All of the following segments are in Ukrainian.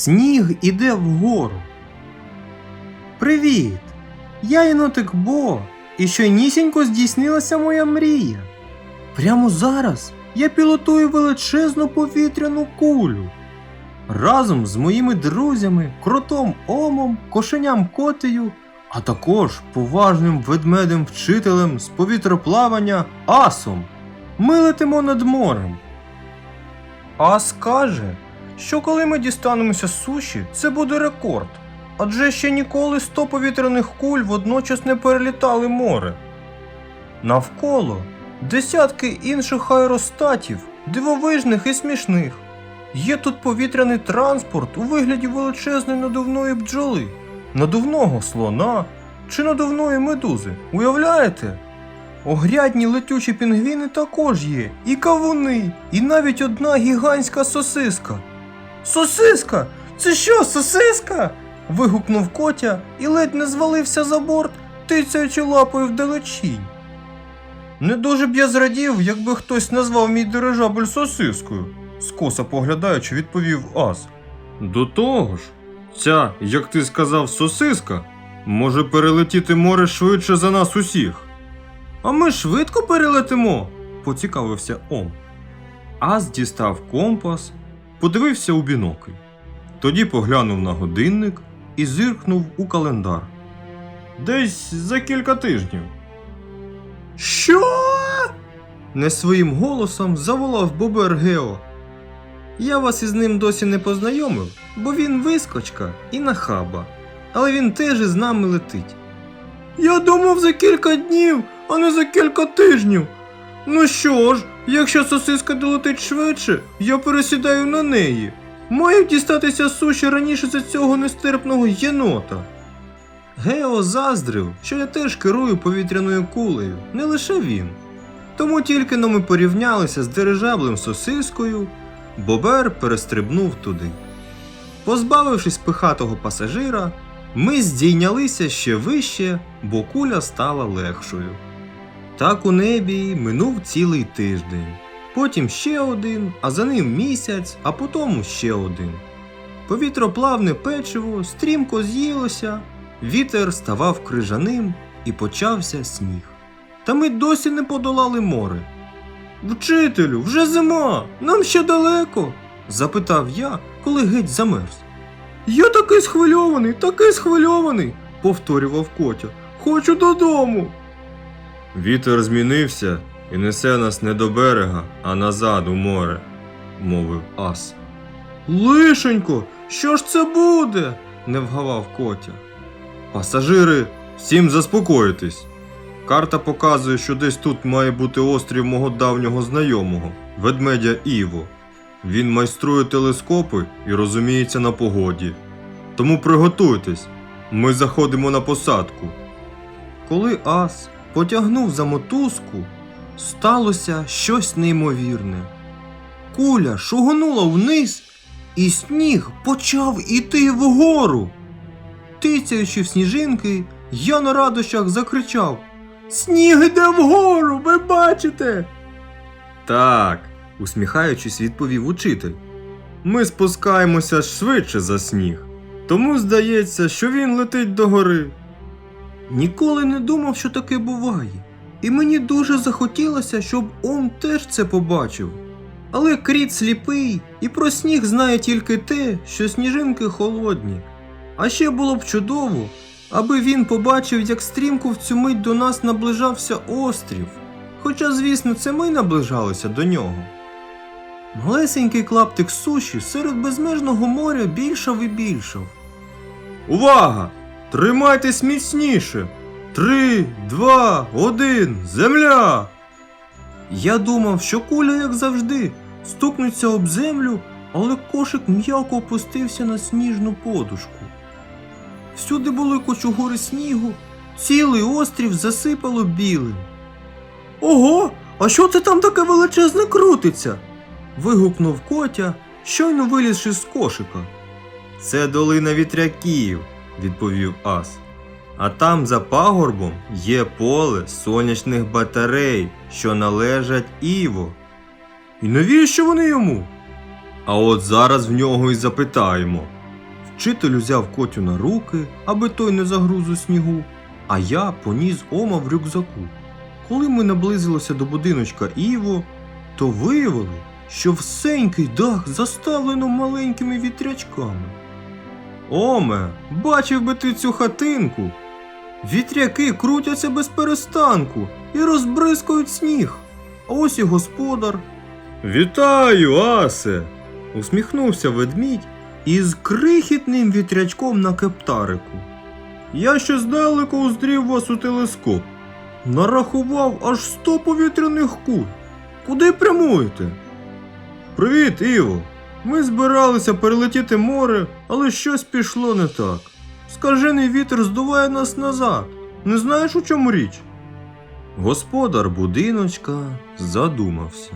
Сніг іде вгору. Привіт! Я єнотик Бо, і щойнісінько здійснилася моя мрія. Прямо зараз я пілотую величезну повітряну кулю. Разом з моїми друзями, кротом Омом, кошеням Котею, а також поважним ведмедем вчителем з повітроплавання Асом. Ми летимо над морем. Ас каже, що коли ми дістанемося з суші, це буде рекорд. Адже ще ніколи 100 повітряних куль водночас не перелітали море. Навколо десятки інших аеростатів, дивовижних і смішних. Є тут повітряний транспорт у вигляді величезної надувної бджоли, надувного слона чи надувної медузи. Уявляєте? Огрядні летючі пінгвіни також є, і кавуни, і навіть одна гігантська сосиска. Сосиска! Це що, сосиска? вигукнув Котя і ледь не звалився за борт, тицяючи лапою вдалечінь. Не дуже б я зрадів, якби хтось назвав мій дирижабль сосискою, скоса поглядаючи, відповів Ас. До того ж, ця, як ти сказав, сосиска може перелетіти море швидше за нас усіх. А ми швидко перелетимо, поцікавився Ом. Ас дістав компас, подивився у бінокль. Тоді поглянув на годинник і зиркнув у календар. Десь за кілька тижнів. Що? не своїм голосом заволав Бобер Гео. Я вас із ним досі не познайомив, бо він вискочка і нахаба. Але він теж із нами летить. Я думав за кілька днів, а не за кілька тижнів. Ну що ж, якщо сосиска долетить швидше, я пересідаю на неї. Маю дістатися суші раніше за цього нестерпного єнота. Гео заздрив, що я теж керую повітряною кулею, не лише він. Тому тільки но ми порівнялися з дирижаблем сосискою, Бобер перестрибнув туди. Позбавившись пихатого пасажира, ми здійнялися ще вище, бо куля стала легшою. Так у небі минув цілий тиждень. Потім ще один, а за ним місяць, а потім ще один. Повітроплавне печиво стрімко з'їлося, вітер ставав крижаним і почався сніг. Та ми досі не подолали море. Вчителю, вже зима, нам ще далеко? запитав я, коли геть замерз. Я такий схвильований, такий схвильований, повторював Котя. Хочу додому. Вітер змінився і несе нас не до берега, а назад у море, мовив Ас. Лишенько, що ж це буде? не вгавав Котя. Пасажири, всім заспокоїтесь. Карта показує, що десь тут має бути острів мого давнього знайомого, ведмедя Іво. Він майструє телескопи і розуміється на погоді. Тому приготуйтесь, ми заходимо на посадку. Коли Ас потягнув за мотузку, сталося щось неймовірне. Куля шугонула вниз, і сніг почав іти вгору. Тицяючи в сніжинки, я на радощах закричав Сніг іде вгору, ви бачите? Так, усміхаючись, відповів учитель. Ми спускаємося швидше за сніг, тому здається, що він летить догори. Ніколи не думав, що таке буває, і мені дуже захотілося, щоб он теж це побачив. Але кріт сліпий і про сніг знає тільки те, що сніжинки холодні. А ще було б чудово, аби він побачив, як стрімко в цю мить до нас наближався острів. Хоча, звісно, це ми наближалися до нього. Малесенький клаптик суші серед безмежного моря більшав і більшав. Увага! Тримайтесь міцніше! Три, два, один, земля! Я думав, що куля, як завжди, стукнеться об землю, але кошик м'яко опустився на сніжну подушку. Всюди були кочугури снігу, цілий острів засипало білим. Ого, а що це там таке величезне крутиться? вигукнув Котя, щойно вилізши з кошика. Це долина вітряків, відповів Ас. А там за пагорбом є поле сонячних батарей, що належать Іво. І навіщо вони йому? А от зараз в нього і запитаємо, Вчитель узяв котю на руки, аби той не загруз у снігу, а я поніс Ома в рюкзаку. Коли ми наблизилися до будиночка Іво, то виявили, що всенький дах заставлено маленькими вітрячками. Оме, бачив би ти цю хатинку. Вітряки крутяться без перестанку і розбризкують сніг. А ось і господар. Вітаю, Асе! усміхнувся ведмідь із крихітним вітрячком на кептарику. Я ще здалеку уздрів вас у телескоп. Нарахував аж сто повітряних куль. Куди прямуєте? Привіт, Іво. Ми збиралися перелетіти море, але щось пішло не так. Скажений вітер здуває нас назад. Не знаєш, у чому річ? Господар будиночка задумався.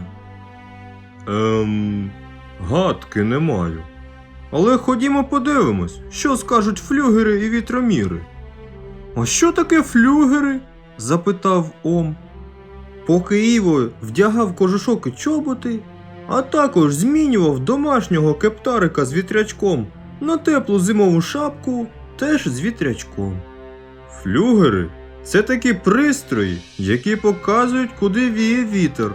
Ем, гадки не маю. Але ходімо подивимось, що скажуть флюгери і вітроміри. А що таке флюгери? запитав Ом. Поки Іво вдягав кожушок і чоботи, а також змінював домашнього кептарика з вітрячком на теплу зимову шапку теж з вітрячком. Флюгери це такі пристрої, які показують, куди віє вітер.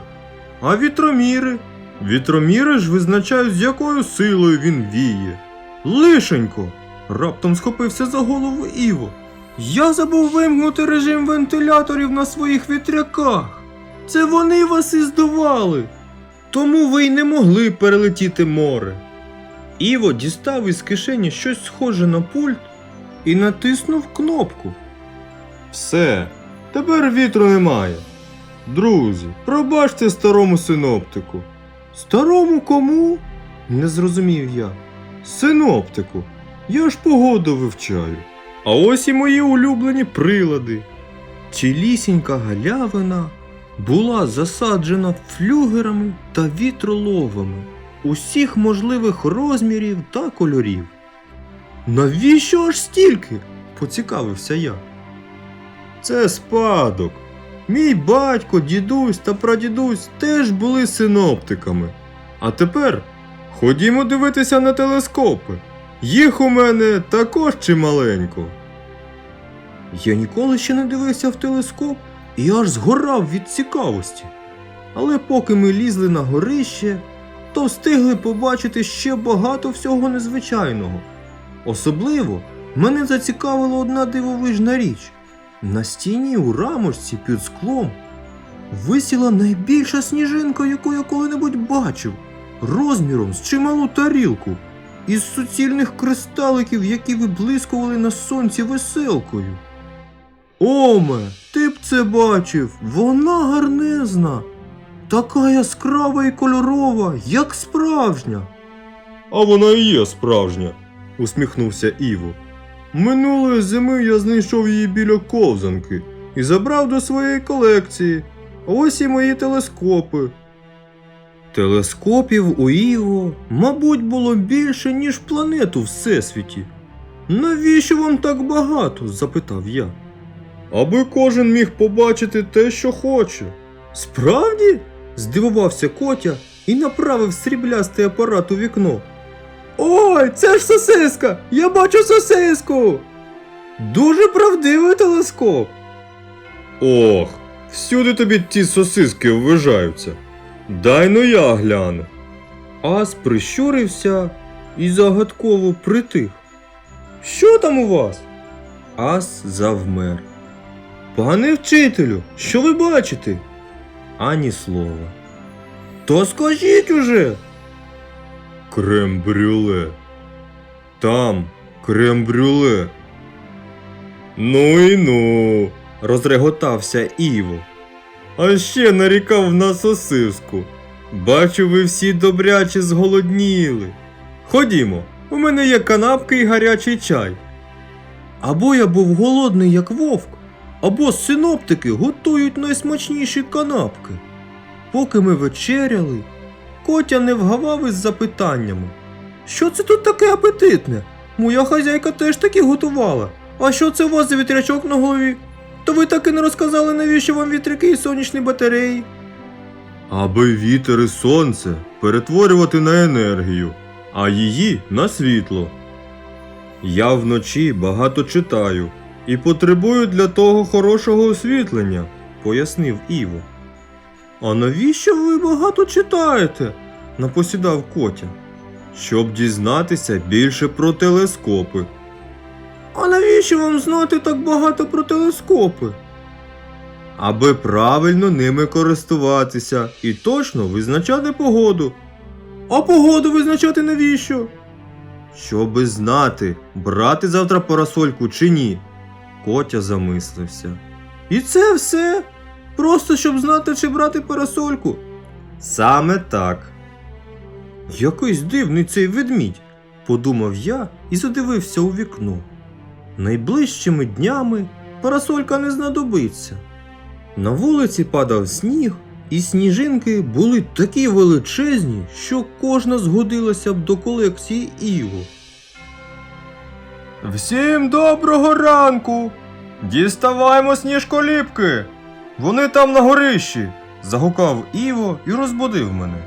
А вітроміри? Вітроміри ж визначають, з якою силою він віє. Лишенько! раптом схопився за голову Іво. Я забув вимкнути режим вентиляторів на своїх вітряках. Це вони вас і здували. Тому ви й не могли перелетіти море. Іво дістав із кишені щось схоже на пульт і натиснув кнопку. Все, тепер вітру немає. Друзі, пробачте старому синоптику. Старому кому? Не зрозумів я. Синоптику. Я ж погоду вивчаю. А ось і мої улюблені прилади. Цілісінька галявина була засаджена флюгерами та вітроловами усіх можливих розмірів та кольорів. Навіщо аж стільки? поцікавився я. Це спадок. Мій батько, дідусь та прадідусь теж були синоптиками. А тепер ходімо дивитися на телескопи. Їх у мене також чималенько. Я ніколи ще не дивився в телескоп і аж згорав від цікавості. Але поки ми лізли на горище, то встигли побачити ще багато всього незвичайного. Особливо мене зацікавила одна дивовижна річ. На стіні у рамочці під склом висіла найбільша сніжинка, яку я коли-небудь бачив, розміром з чималу тарілку, із суцільних кристаликів, які виблискували на сонці веселкою. Оме, ти б це бачив, вона гарнезна, така яскрава і кольорова, як справжня. А вона і є справжня, усміхнувся Іво. Минулої зими я знайшов її біля ковзанки і забрав до своєї колекції. Ось і мої телескопи. Телескопів у Іво, мабуть, було більше, ніж планет у Всесвіті. Навіщо вам так багато? запитав я. Аби кожен міг побачити те, що хоче. Справді? здивувався Котя і направив сріблястий апарат у вікно. Ой, це ж сосиска! Я бачу сосиску! Дуже правдивий телескоп. Ох, всюди тобі ті сосиски ввижаються. Дай ну я гляну. Ас прищурився і загадково притих. Що там у вас? Ас завмер. Пане вчителю, що ви бачите? Ані слова. То скажіть уже. Крем-брюле. Там крем-брюле. Ну і ну, розреготався Іво. А ще нарікав на сосиску. Бачу, ви всі добряче зголодніли. Ходімо, у мене є канапки і гарячий чай. Або я був голодний, як вовк, або синоптики готують найсмачніші канапки. Поки ми вечеряли, Котя не вгавав із запитаннями. Що це тут таке апетитне? Моя хазяйка теж таки готувала. А що це у вас за вітрячок на голові? То ви так і не розказали, навіщо вам вітряки і сонячні батареї? Аби вітер і сонце перетворювати на енергію, а її на світло. Я вночі багато читаю і потребую для того хорошого освітлення, пояснив Іво. А навіщо ви багато читаєте? напосідав Котя. Щоб дізнатися більше про телескопи. А навіщо вам знати так багато про телескопи? Аби правильно ними користуватися і точно визначати погоду. А погоду визначати навіщо? Щоби знати, брати завтра парасольку чи ні. Котя замислився. І це все? Просто щоб знати, чи брати парасольку. Саме так. Якийсь дивний цей ведмідь, подумав я і задивився у вікно. Найближчими днями парасолька не знадобиться. На вулиці падав сніг, і сніжинки були такі величезні, що кожна згодилася б до колекції Іво. Всім доброго ранку! Діставаймо сніжколіпки! Вони там на горищі! загукав Іво і розбудив мене.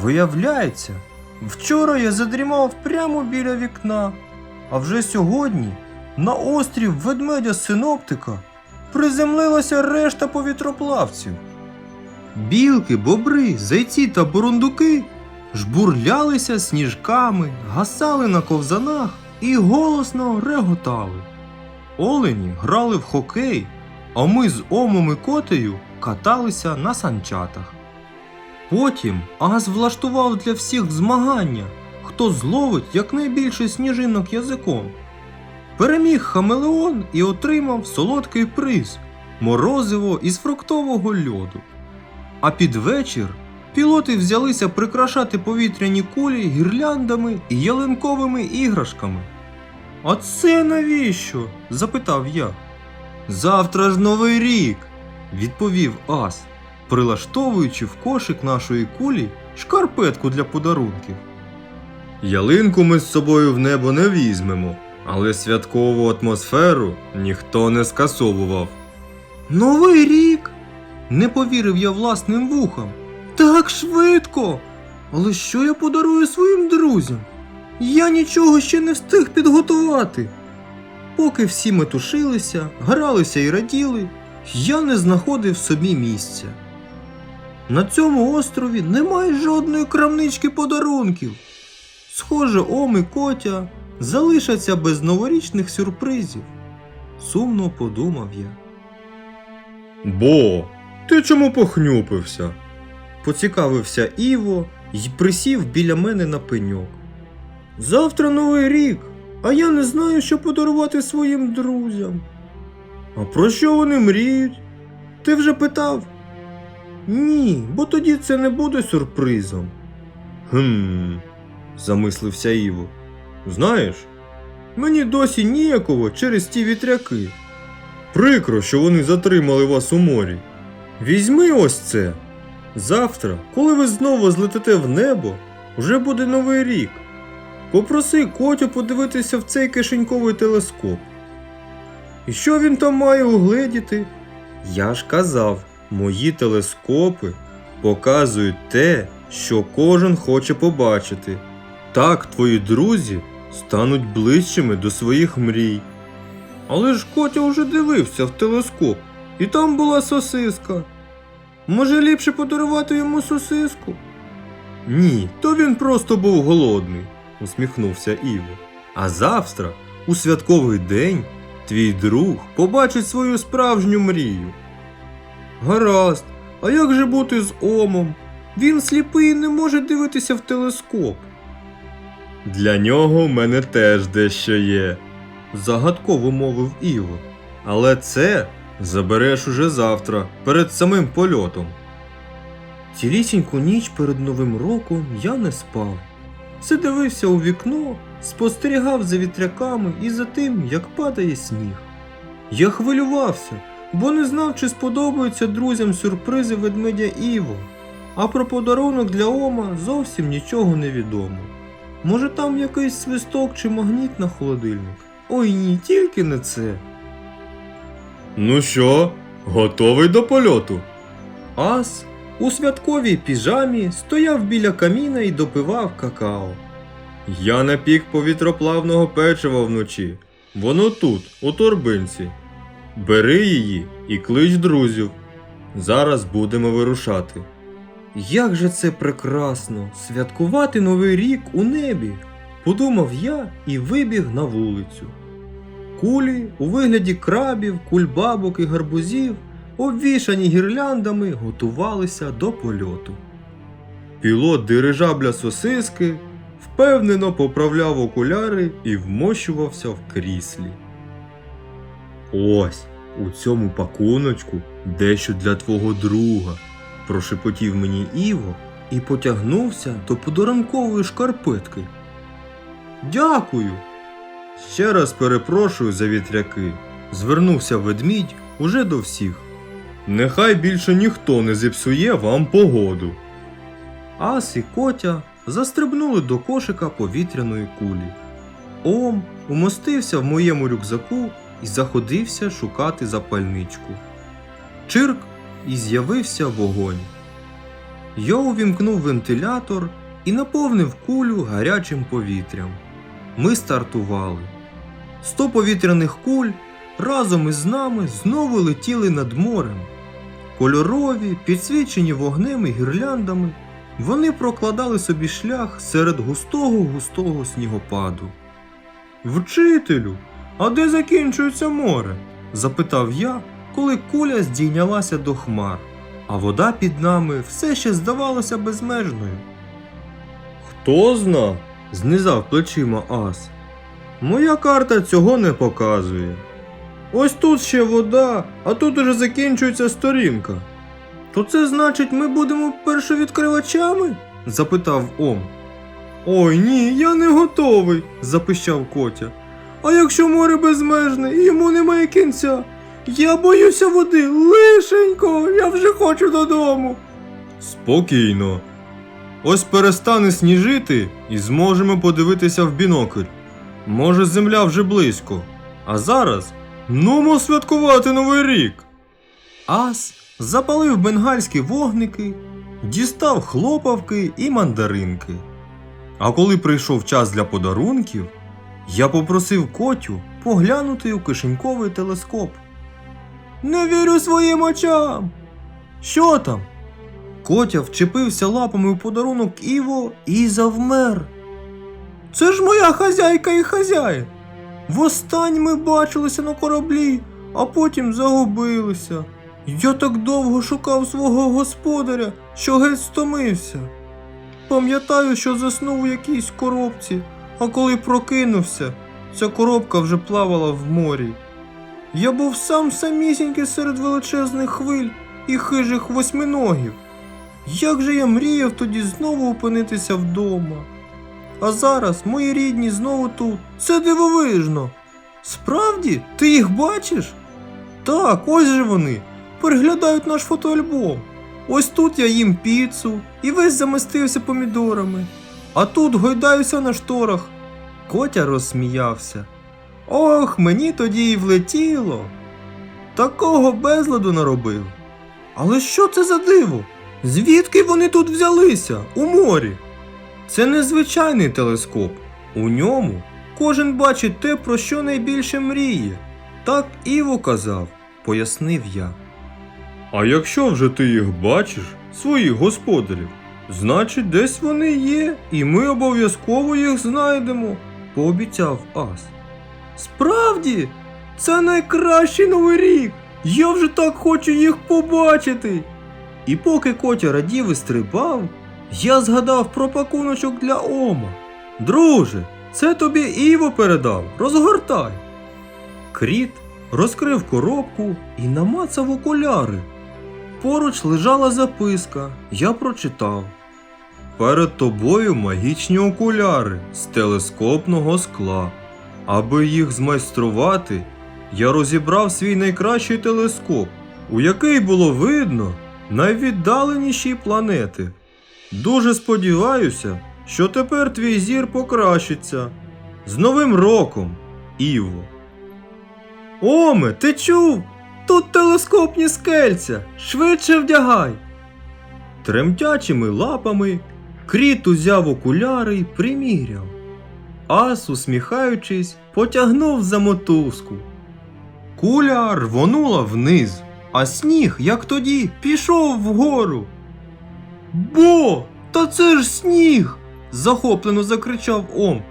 Виявляється, вчора я задрімав прямо біля вікна, а вже сьогодні на острів ведмедя синоптика приземлилася решта повітроплавців. Білки, бобри, зайці та бурундуки жбурлялися сніжками, гасали на ковзанах і голосно реготали. Олені грали в хокей, а ми з Омом і Котею каталися на санчатах. Потім Ас влаштував для всіх змагання, хто зловить якнайбільше сніжинок язиком. Переміг Хамелеон і отримав солодкий приз морозиво із фруктового льоду. А під вечір пілоти взялися прикрашати повітряні кулі гірляндами і ялинковими іграшками. А це навіщо? запитав я. Завтра ж новий рік, відповів Ас, прилаштовуючи в кошик нашої кулі шкарпетку для подарунків. Ялинку ми з собою в небо не візьмемо, але святкову атмосферу ніхто не скасовував. Новий рік. Не повірив я власним вухам. Так швидко. Але що я подарую своїм друзям? Я нічого ще не встиг підготувати. Поки всі метушилися, гралися і раділи, я не знаходив собі місця. На цьому острові немає жодної крамнички подарунків. Схоже, Ом і Котя залишаться без новорічних сюрпризів. Сумно подумав я. Бо, ти чому похнюпився? Поцікавився Іво й присів біля мене на пеньок. Завтра новий рік, а я не знаю, що подарувати своїм друзям. А про що вони мріють? Ти вже питав? Ні, бо тоді це не буде сюрпризом. Хм, замислився Іво. Знаєш, мені досі ніяково через ті вітряки. Прикро, що вони затримали вас у морі. Візьми ось це. Завтра, коли ви знову злетите в небо, вже буде новий рік. Попроси Котю подивитися в цей кишеньковий телескоп. І що він там має угледіти? Я ж казав, мої телескопи показують те, що кожен хоче побачити. Так твої друзі стануть ближчими до своїх мрій. Але ж Котя вже дивився в телескоп, і там була сосиска. Може, ліпше подарувати йому сосиску? Ні, то він просто був голодний, усміхнувся Іво. А завтра, у святковий день, твій друг побачить свою справжню мрію. Гаразд, а як же бути з Омом? Він сліпий і не може дивитися в телескоп. Для нього в мене теж дещо є, загадково мовив Іво. Але це забереш уже завтра, перед самим польотом. Цілісіньку ніч перед Новим роком я не спав. Все дивився у вікно, спостерігав за вітряками і за тим, як падає сніг. Я хвилювався, бо не знав, чи сподобаються друзям сюрпризи ведмедя Іво. А про подарунок для Ома зовсім нічого не відомо. Може там якийсь свисток чи магніт на холодильник? Ой ні, тільки не це. Ну що, готовий до польоту? Ас у святковій піжамі стояв біля каміна і допивав какао. Я напік повітроплавного печива вночі. Воно тут, у торбинці. Бери її і клич друзів. Зараз будемо вирушати. Як же це прекрасно святкувати Новий рік у небі, подумав я і вибіг на вулицю. Кулі у вигляді крабів, кульбабок і гарбузів, обвішані гірляндами, готувалися до польоту. Пілот дирижабля сосиски впевнено поправляв окуляри і вмощувався в кріслі. Ось у цьому пакуночку дещо для твого друга, прошепотів мені Іво. і потягнувся до подарункової шкарпетки. Дякую. Ще раз перепрошую за вітряки. Звернувся ведмідь уже до всіх. Нехай більше ніхто не зіпсує вам погоду. Ас і Котя застрибнули до кошика повітряної кулі. Ом умостився в моєму рюкзаку і заходився шукати запальничку. Чирк і з'явився вогонь. Я увімкнув вентилятор і наповнив кулю гарячим повітрям. Ми стартували. Сто повітряних куль разом із нами знову летіли над морем. Кольорові, підсвічені вогнем і гірляндами, вони прокладали собі шлях серед густого густого снігопаду. Вчителю, а де закінчується море? запитав я, коли куля здійнялася до хмар, а вода під нами все ще здавалася безмежною. Хто зна? Знизав плечима Ас. Моя карта цього не показує. Ось тут ще вода, а тут уже закінчується сторінка. То це значить, ми будемо першовідкривачами? запитав Ом. Ой ні, я не готовий, запищав Котя. А якщо море безмежне і йому немає кінця? Я боюся води, лишенько, я вже хочу додому. Спокійно. Ось перестане сніжити і зможемо подивитися в бінокль. Може, земля вже близько. А зараз нумо святкувати Новий рік. Ас запалив бенгальські вогники, дістав хлопавки і мандаринки. А коли прийшов час для подарунків, я попросив котю поглянути у кишеньковий телескоп. Не вірю своїм очам. Що там? Котя вчепився лапами у подарунок Іво і завмер. Це ж моя хазяйка і хазяїн. Востаннє ми бачилися на кораблі, а потім загубилися. Я так довго шукав свого господаря, що геть стомився. Пам'ятаю, що заснув у якійсь коробці, а коли прокинувся, ця коробка вже плавала в морі. Я був сам самісінький серед величезних хвиль і хижих восьминогів. Як же я мріяв тоді знову опинитися вдома. А зараз мої рідні знову тут. Це дивовижно. Справді, ти їх бачиш? Так, ось же вони. Переглядають наш фотоальбом. Ось тут я їм піцу і весь замастився помідорами. А тут гойдаюся на шторах. Котя розсміявся. Ох, мені тоді й влетіло. Такого безладу наробив. Але що це за диво? Звідки вони тут взялися? У морі? Це незвичайний телескоп. У ньому кожен бачить те, про що найбільше мріє. Так Іво казав, пояснив я. А якщо вже ти їх бачиш, своїх господарів, значить десь вони є, і ми обов'язково їх знайдемо, пообіцяв Ас. Справді, це найкращий новий рік. Я вже так хочу їх побачити. І поки Котя радів і стрибав, я згадав про пакуночок для Ома. Друже, це тобі Іво передав, розгортай. Кріт розкрив коробку і намацав окуляри. Поруч лежала записка, я прочитав. Перед тобою магічні окуляри з телескопного скла. Аби їх змайструвати, я розібрав свій найкращий телескоп, у який було видно найвіддаленіші планети. Дуже сподіваюся, що тепер твій зір покращиться. З Новим роком, Іво. Оме, ти чув? Тут телескопні скельця. Швидше вдягай. Тремтячими лапами кріт узяв окуляри й приміряв. ас, усміхаючись, потягнув за мотузку. Куля рвонула вниз, а сніг, як тоді, пішов вгору. Бо, та це ж сніг. захоплено закричав Ом.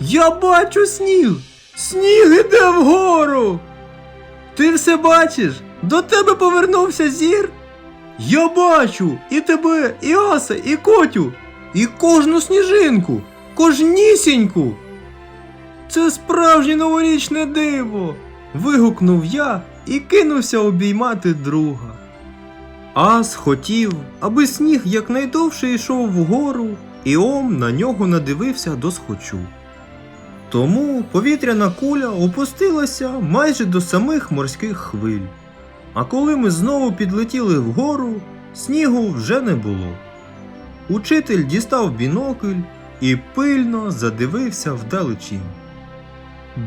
Я бачу сніг! Сніг іде вгору. Ти все бачиш? До тебе повернувся зір? Я бачу і тебе, і Аса, і Котю, і кожну сніжинку, кожнісіньку. Це справжнє новорічне диво. вигукнув я і кинувся обіймати друга. Ас хотів, аби сніг якнайдовше йшов вгору, і Ом на нього надивився досхочу. Тому повітряна куля опустилася майже до самих морських хвиль. А коли ми знову підлетіли вгору, снігу вже не було. Учитель дістав бінокль і пильно задивився вдалечінь.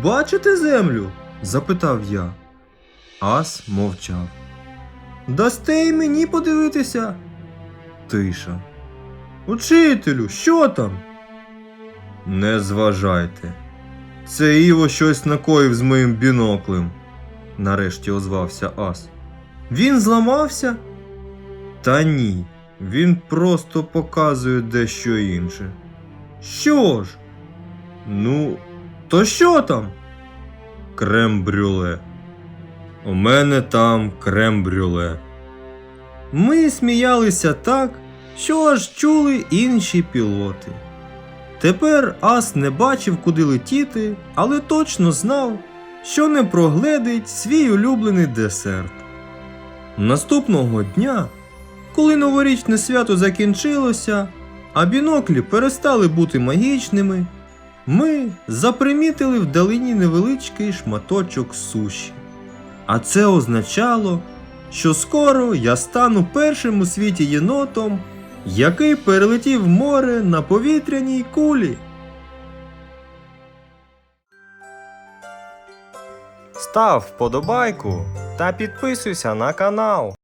Бачите землю? запитав я. Ас мовчав. Дасте й мені подивитися. Тиша. Учителю, що там? Не зважайте. Це Іво щось накоїв з моїм біноклем, нарешті озвався Ас. Він зламався? Та ні, він просто показує дещо інше. Що ж? Ну, то що там? Крем-брюле. У мене там крем-брюле. Ми сміялися так, що аж чули інші пілоти. Тепер Ас не бачив, куди летіти, але точно знав, що не прогледить свій улюблений десерт. Наступного дня, коли новорічне свято закінчилося, а біноклі перестали бути магічними, ми запримітили вдалині невеличкий шматочок суші. А це означало, що скоро я стану першим у світі єнотом, який перелетів море на повітряній кулі. Став вподобайку та підписуйся на канал.